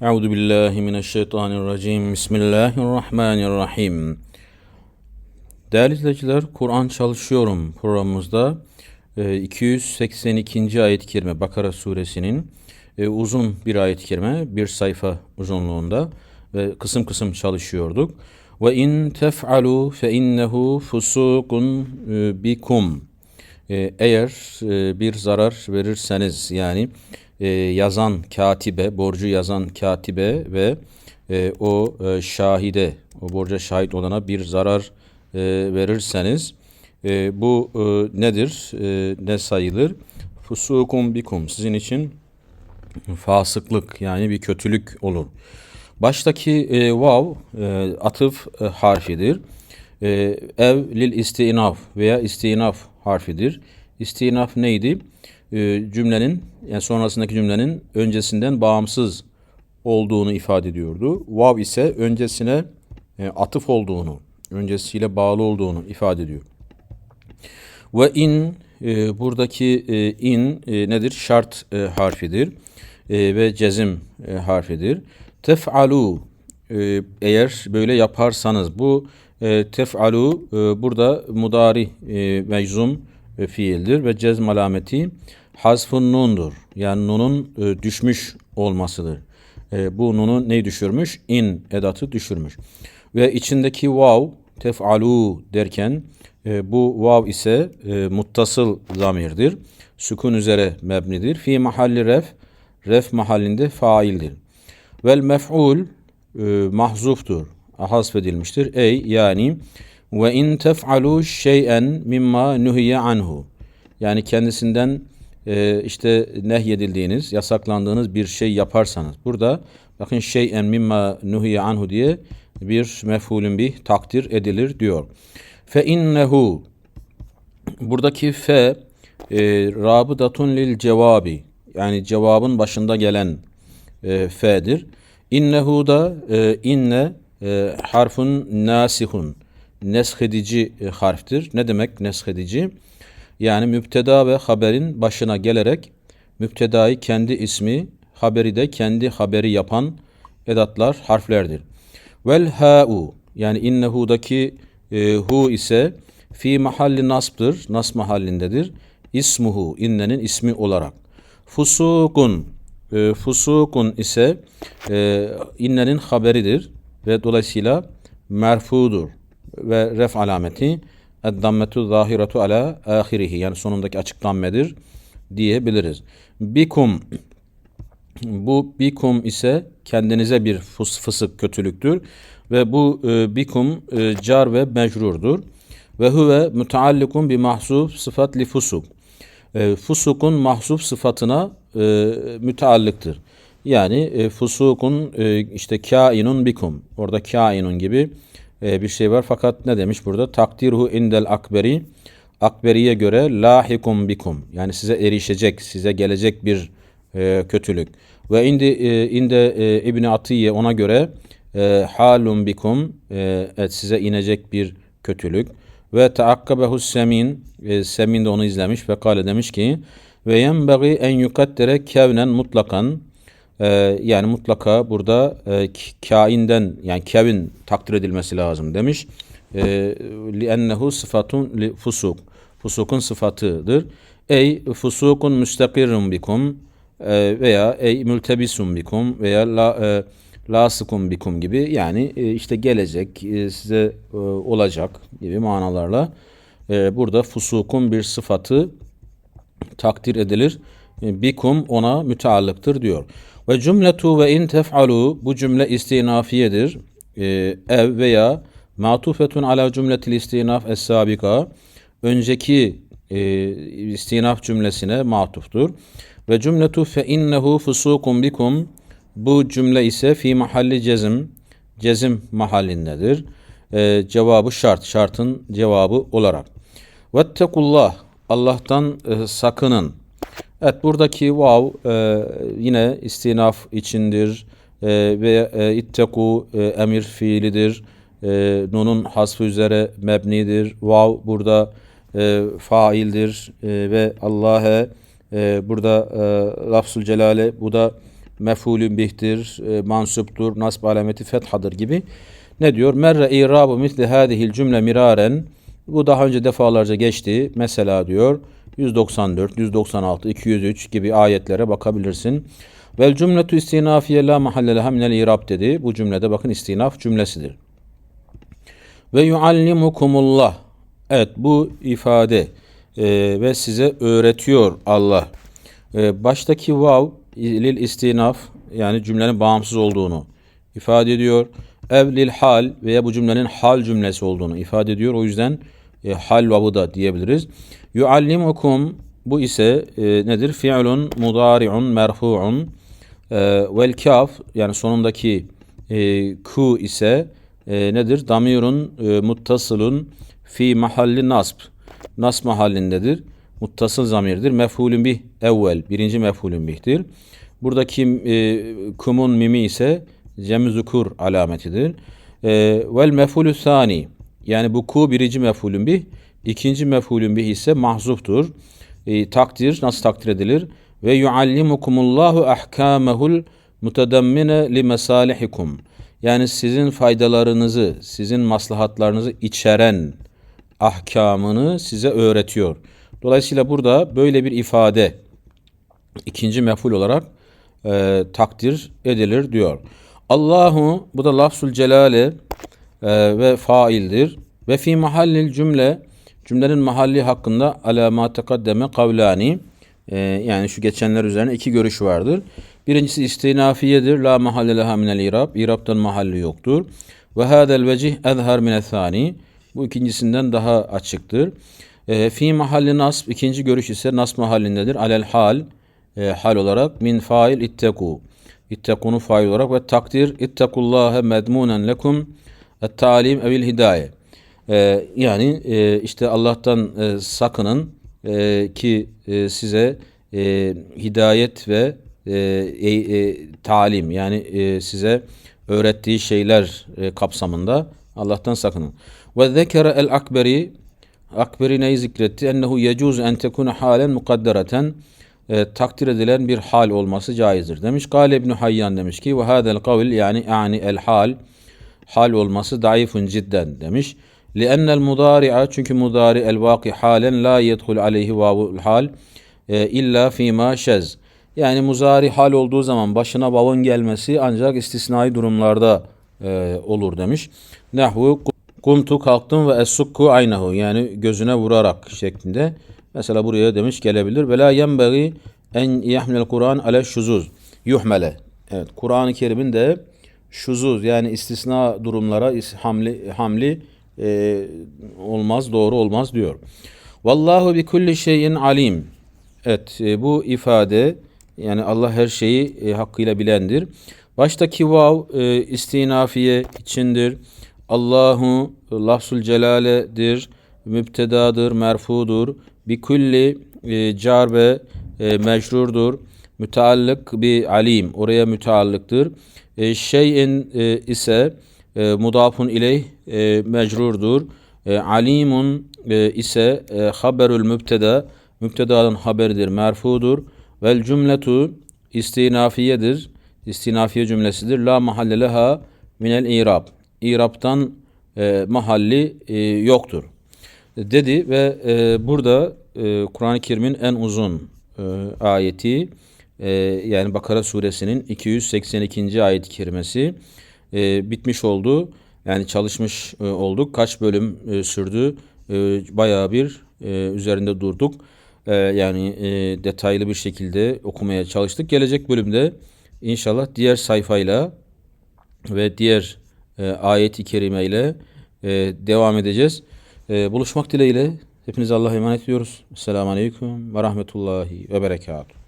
Euzu billahi mineşşeytanirracim. Bismillahirrahmanirrahim. Değerli izleyiciler, Kur'an çalışıyorum programımızda e, 282. ayet-i kerime Bakara suresinin e, uzun bir ayet-i kerime, bir sayfa uzunluğunda ve kısım kısım çalışıyorduk. Ve in tef'alu fe innehu fusukun e, bikum. E, Eğer e, bir zarar verirseniz yani e, yazan katibe, borcu yazan katibe ve e, o e, şahide, o borca şahit olana bir zarar e, verirseniz e, bu e, nedir? E, ne sayılır? Fusukum bikum. Sizin için fasıklık yani bir kötülük olur. Baştaki e, vav e, atıf e, harfidir. E, ev lil istinaf veya istinaf harfidir. İstinaf neydi? E, cümlenin yani sonrasındaki cümlenin öncesinden bağımsız olduğunu ifade ediyordu. Vav ise öncesine e, atıf olduğunu, öncesiyle bağlı olduğunu ifade ediyor. Ve in e, buradaki in nedir? Şart harfidir ve cezim harfidir. Tef'alu eğer böyle yaparsanız bu tef'alu burada mudari e, meczum e, fiildir ve cezm alameti hasfun nundur. Yani nunun e, düşmüş olmasıdır. E, bu nunu ne düşürmüş? In edatı düşürmüş. Ve içindeki vav tef'alu derken e, bu vav ise e, muttasıl zamirdir. Sükun üzere mebnidir. Fi mahalli ref, ref mahallinde faildir. Vel mef'ul e, mahzuftur. Hasfedilmiştir. Ey yani ve in tef'alu şey'en mimma nuhiye anhu. Yani kendisinden e, işte nehyedildiğiniz, yasaklandığınız bir şey yaparsanız. Burada bakın şey'en mimma nuhiye anhu diye bir mef'ulün bir takdir edilir diyor. Fe innehu buradaki fe e, rabıdatun lil cevabi yani cevabın başında gelen e, fe'dir. İnnehu da e, inne e, harfun nasihun neshedici e, harftir. Ne demek neshedici? Yani müpteda ve haberin başına gelerek müptedayı kendi ismi, haberi de kendi haberi yapan edatlar harflerdir. Vel ha'u yani innehu'daki e, hu ise fi mahalli nasbdır. Nas mahallindedir. İsmuhu innenin ismi olarak. Fusukun e, fusukun ise e, innenin haberidir ve dolayısıyla merfudur ve ref alameti eddammetu zahiretu ala ahirihi yani sonundaki açık dammedir diyebiliriz. Bikum bu bikum ise kendinize bir fıs, fısık kötülüktür ve bu e, bikum e, car ve mecrurdur. Ve huve müteallikun bi mahsuf sıfat li fusuk. E, fusukun mahsuf sıfatına e, müteallıktır. Yani e, fusukun e, işte kainun bikum. Orada kainun gibi e, bir şey var. Fakat ne demiş burada? Takdirhu indel akberi. Akberiye göre lahikum bikum. Yani size erişecek, size gelecek bir e, kötülük. Ve indi e, inde e, İbni Atiye ona göre e, halum bikum e, evet, size inecek bir kötülük. Ve taakkabehu semin e, semin de onu izlemiş ve kale demiş ki ve yenbagi en yukaddere kevnen mutlakan ee, yani mutlaka burada e, kainden yani kevin takdir edilmesi lazım demiş. لِأَنَّهُ sıfatun li fusuk. Fusukun sıfatıdır. Ey fusukun müstakirrun bikum e, veya ey mültebisun bikum veya la, e, lasıkum bikum gibi yani e, işte gelecek e, size e, olacak gibi manalarla e, burada fusukun bir sıfatı takdir edilir. E, bikum ona müteallıktır diyor. Ve cümletu ve in tef'alu bu cümle istinafiyedir. Ee, ev veya matufetun ala cümletil istinaf es-sabika önceki e, istinaf cümlesine matuftur. Ve cümletu fe innehu fusukum bikum bu cümle ise fi mahalli cezim cezim mahallindedir. Ee, cevabı şart, şartın cevabı olarak. Vettekullah Allah'tan e, sakının. Evet buradaki vav e, yine istinaf içindir e, ve e, itteku e, emir fiilidir. E, nunun hasfı üzere mebnidir. Vav burada e, faildir e, ve Allah'e e, burada e, lafzul celale bu da mef'ulün bihtir, e, mansuptur, nasb alameti fethadır gibi. Ne diyor? Merre irabu misli hadihil cümle miraren. Bu daha önce defalarca geçti. Mesela diyor 194, 196, 203 gibi ayetlere bakabilirsin. Vel cümletu istinafiye la mahalle leha minel irab dedi. Bu cümlede bakın istinaf cümlesidir. Ve yuallimukumullah. Evet bu ifade e, ve size öğretiyor Allah. E, baştaki vav lil istinaf yani cümlenin bağımsız olduğunu ifade ediyor. Ev lil hal veya bu cümlenin hal cümlesi olduğunu ifade ediyor. O yüzden e, hal vavı da diyebiliriz. Yuallimukum bu ise e, nedir? Fi'lun mudari'un merfu'un e, vel kaf yani sonundaki e, ku ise e, nedir? Damirun e, muttasılun fi mahalli nasb. Nasb mahallindedir. Muttasıl zamirdir. Mef'ulün bih evvel. Birinci mef'ulün bihtir. Buradaki e, kumun mimi ise cem zukur alametidir. E, vel mef'ulü sani. Yani bu ku birinci mef'ulün bih. ikinci mef'ulün bih ise mahzuftur. E, takdir nasıl takdir edilir? Ve yuallimukumullahu ahkamehul mutadammine li mesalihikum. Yani sizin faydalarınızı, sizin maslahatlarınızı içeren ahkamını size öğretiyor. Dolayısıyla burada böyle bir ifade ikinci mef'ul olarak e, takdir edilir diyor. Allahu bu da lafzul celale e, ve faildir. Ve fi mahallil cümle cümlenin mahalli hakkında ala ma tekaddeme kavlani e, yani şu geçenler üzerine iki görüş vardır. Birincisi istinafiyedir. La mahalle leha minel irab. İrab'dan mahalli yoktur. Ve hadel vecih ezhar minel thani. Bu ikincisinden daha açıktır. E, fi mahalli nasb. ikinci görüş ise nasb mahallindedir. Alel hal. E, hal olarak min fail itteku. İttekunu fail olarak ve takdir ittekullâhe medmunen lekum et talim evil hidaye. E, yani e, işte Allah'tan e, sakının e, ki e, size e, hidayet ve e, e, e, talim yani e, size öğrettiği şeyler e, kapsamında Allah'tan sakının. Ve zekere el akberi Akberi neyi zikretti? Ennehu yecuz en tekune halen mukaddereten e, takdir edilen bir hal olması caizdir. Demiş Gale İbn Hayyan demiş ki ve hadel kavl yani yani el hal hal olması daifun cidden demiş. لأن المضارع çünkü mudari el vaki halen la yedhul aleyhi vavul hal e, illa fima şez. Yani muzari hal olduğu zaman başına vavun gelmesi ancak istisnai durumlarda e, olur demiş. Nahvu kumtu kalktım ve esukku aynahu yani gözüne vurarak şeklinde. Mesela buraya demiş gelebilir. Ve la yenbegi en yahmilel Kur'an ale şuzuz. Yuhmele. Evet Kur'an-ı Kerim'in de şuzuz yani istisna durumlara hamli, hamli e, olmaz, doğru olmaz diyor. Vallahu bi kulli şeyin alim. Evet e, bu ifade yani Allah her şeyi e, hakkıyla bilendir. Baştaki vav e, istinafiye içindir. Allahu lafzul celaledir, müptedadır, merfudur. Bi kulli e, car ve e, mecrurdur. Müteallık bi alim oraya müteallıktır. E, şeyin e, ise e, mudafun ileyh e, mecrurdur. E, alimun e, ise e, haberül mübteda mübtedanın haberidir, merfudur. Vel cümletu istinafiyedir. İstinafiye cümlesidir. La mahalle leha minel irab. İrab'tan e, mahalli e, yoktur. Dedi ve e, burada e, Kur'an-ı Kerim'in en uzun e, ayeti e, yani Bakara suresinin 282. ayet-i kerimesi e, bitmiş oldu. Yani çalışmış e, olduk. Kaç bölüm e, sürdü? E, bayağı bir e, üzerinde durduk. E, yani e, detaylı bir şekilde okumaya çalıştık. Gelecek bölümde inşallah diğer sayfayla ve diğer e, ayet-i kerimeyle e, devam edeceğiz. E, buluşmak dileğiyle hepinize Allah'a emanet ediyoruz. Selamun Aleyküm ve Rahmetullahi ve Berekatuhu.